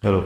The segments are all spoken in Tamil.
Hello.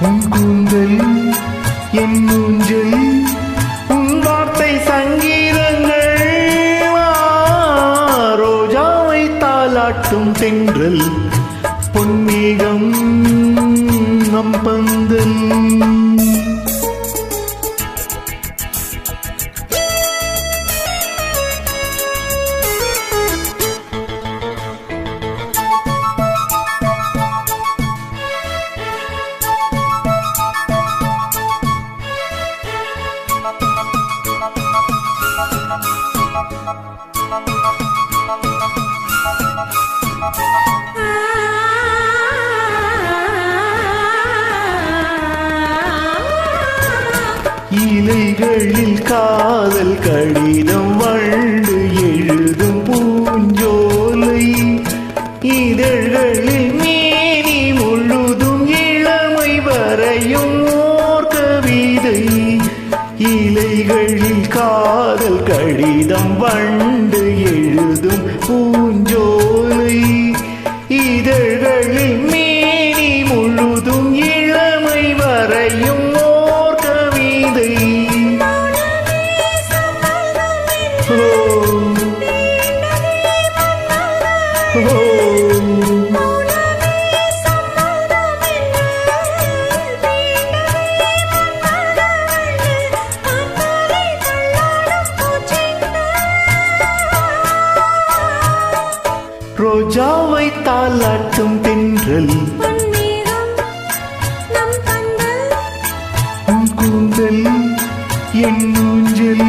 உன் கூந்தல் என் ஊஞ்சல் உன் வார்த்தை சங்கீதங்கள். ரோஜாவை தாலாட்டும் தென்றல் பொன்மேகம் நம் இலைகளில் காதல் கடிதம் இலைகளில் காதல் கடிதம் வண்டு எழுதும் பூஞ்சோலை. இதழ்களில் மேனி முழுதும் இளமை வரையும் ஓர் கவிதை. ஓ. ஓ. ரோஜாவை தாலாட்டும் தென்றல் கூந்தல் என் ஊஞ்சல்.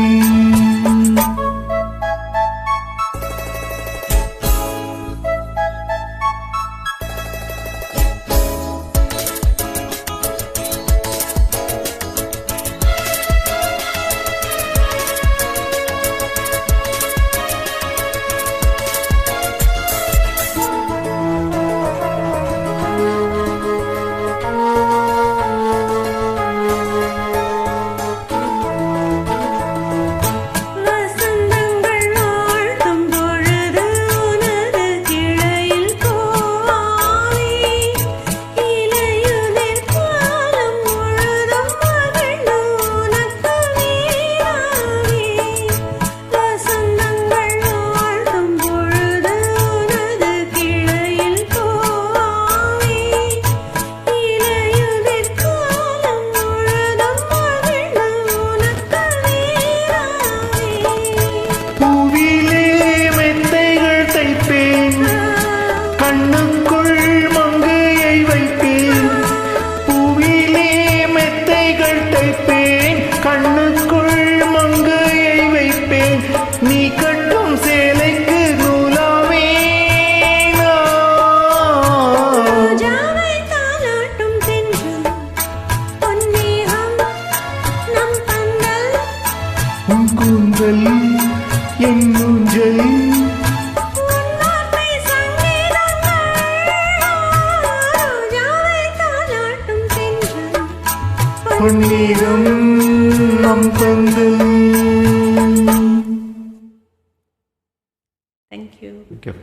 கூந்தல் என் ஊஞ்சல் பொன்னீரம் நம் பந்தல் Thank you. Okay.